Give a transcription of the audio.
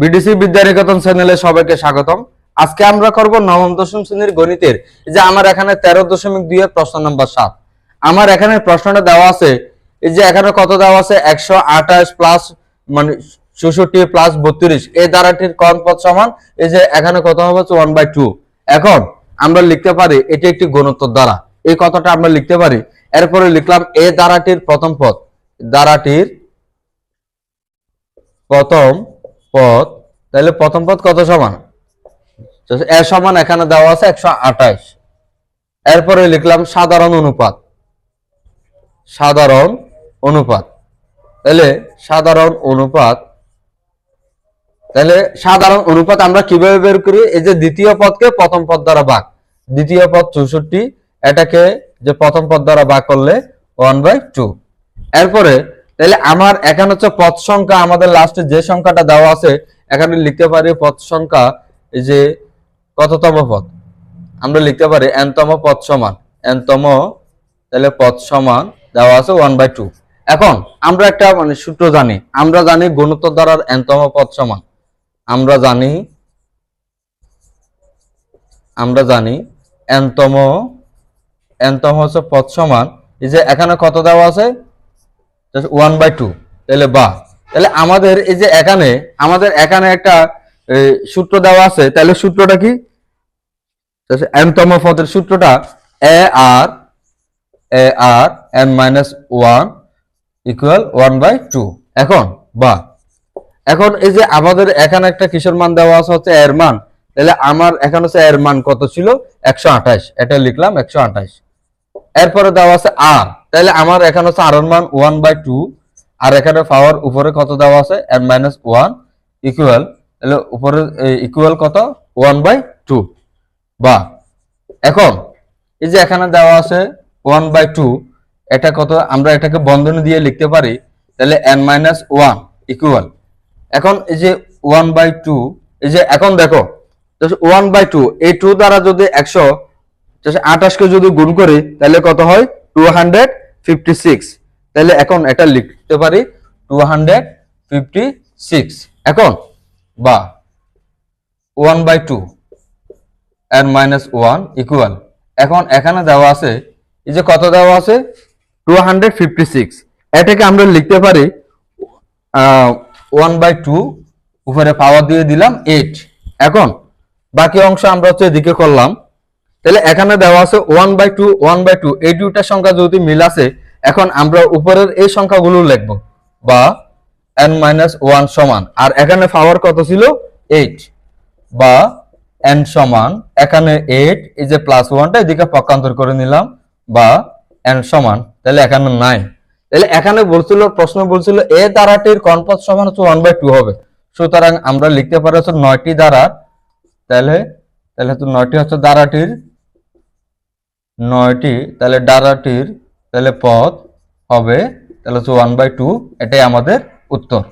BDC Vidyaniketan চ্যানেলে সবাইকে স্বাগতম। আজকে আমরা করব নবম, দশম শ্রেণির গণিতের। যে আমার এখানে তেরো দশমিক দুই প্রশ্ন নম্বর সাত। আমার এখানে প্রশ্নটা দেওয়া আছে, এই যে এখানে কত দেওয়া আছে? একশো আঠাশ প্লাস মানে চৌষট্টি প্লাস বত্রিশ। এই দ্বারাটির কন পদ সমান? এই যে এখানে কত হবে ওয়ান বাই টু এখন আমরা লিখতে পারি, এটি একটি গুণোত্তর দ্বারা এই কথাটা আমরা লিখতে পারি। এরপরে লিখলাম এ দ্বারাটির প্রথম পদ। দ্বারাটির প্রথম পদ, তাহলে প্রথম পদ কত সমান? এ সমান এখানে দেওয়া আছে একশো আঠাশ। এরপরে লিখলাম সাধারণ অনুপাত। সাধারণ অনুপাত। তাহলে সাধারণ অনুপাত, তাহলে সাধারণ অনুপাত আমরা কীভাবে বের করি? এই যে দ্বিতীয় পদকে প্রথম পদ দ্বারা ভাগ। দ্বিতীয় পদ চৌষট্টি, এটাকে যে প্রথম পদ দ্বারা ভাগ করলে ওয়ান বাই টু এরপরে তাহলে আমার এখানে হচ্ছে পদ সংখ্যা, আমাদের লাস্টে যে সংখ্যাটা দেওয়া আছে, এখানে লিখতে পারি পদ সংখ্যা, এই যে কততম পদ? আমরা লিখতে পারি এনতম পদ সমান এনতম তাহলে পদ সমান দেওয়া আছে ওয়ান বাই টু এখন আমরা একটা মানে সূত্র জানি, আমরা জানি গুণোত্তর দ্বারার এনতম পদ সমান। আমরা জানি আমরা জানি এনতম এনতম হচ্ছে পদ সমান, এই যে এখানে কত দেওয়া আছে? ওয়ান বাই টু তাহলে বা। তাহলে আমাদের এই যে এখানে, আমাদের এখানে একটা সূত্র দেওয়া আছে। তাহলে সূত্রটা কি? এনতম পদের সূত্রটা A R A R N minus one equal one by two এখন, বা। এখন এই যে আমাদের এখানে একটা কিসের মান দেওয়া আছে হচ্ছে এর মান। তাহলে আমার এখানে হচ্ছে এর মান কত ছিল? একশো আঠাশ। এটা লিখলাম একশো আঠাশ। এরপরে দেওয়া আছে আর তাহলে আমার এখানে হচ্ছে আর মান ওয়ান বাই টু আর এখানে পাওয়ার উপরে কত দেওয়া আছে? এন মাইনাস ওয়ান ইকুয়াল তাহলে উপরে ইকুয়াল কত? ওয়ান বাই টু বা, এখন, এই যে এখানে দেওয়া আছে ওয়ান বাই টু এটা কত? আমরা এটাকে বন্ধনী দিয়ে লিখতে পারি, তাহলে এন মাইনাস ওয়ান ইকুয়াল এখন এই যে ওয়ান বাই টু এই যে এখন দেখো ওয়ান বাই টু এই টু দ্বারা যদি একশো আঠাশকে যদি গুণ করি, তাহলে কত হয়? টু হান্ড্রেড ফিফটি সিক্স তাহলে এখন এটা লিখতে পারি টু হান্ড্রেড ফিফটি সিক্স এখন বা one by two N minus one equal এখন এখানে দেওয়া আছে, এই যে কত দেওয়া আছে? টু হান্ড্রেড ফিফটি সিক্স এটাকে আমরা লিখতে পারি ওয়ান বাই টু উপরে পাওয়ার দিয়ে দিলাম এইট এখন বাকি অংশ আমরা হচ্ছে এদিকে করলাম। তাহলে এখানে দেওয়া আছে one by two one by two এই দুইটা সংখ্যা যদি মিল আছে এখন আমরা উপরের এই সংখ্যাগুলো লিখব। বা এন মাইনাস ওয়ান সমান, আর এখানে পাওয়ার কত ছিল? এইট বা এন সমান, এখানে এইট এই যে প্লাস ওয়ানটা এদিকে পক্ষান্তর করে নিলাম, বা এন সমান, তাহলে এখানে নাই তাহলে এখানে বলছিল, প্রশ্ন বলছিল, এ দ্বারাটির কনপথ সমান হচ্ছে ওয়ান বাই টু হবে। সুতরাং আমরা লিখতে পারি হচ্ছে নয়টি দ্বারা তাহলে তাহলে হচ্ছে নয়টি হচ্ছে দ্বারাটির নয়টি তাহলে ডারাটির তাহলে পথ হবে তাহলে হচ্ছে ওয়ান বাই টু এটাই আমাদের উত্তর।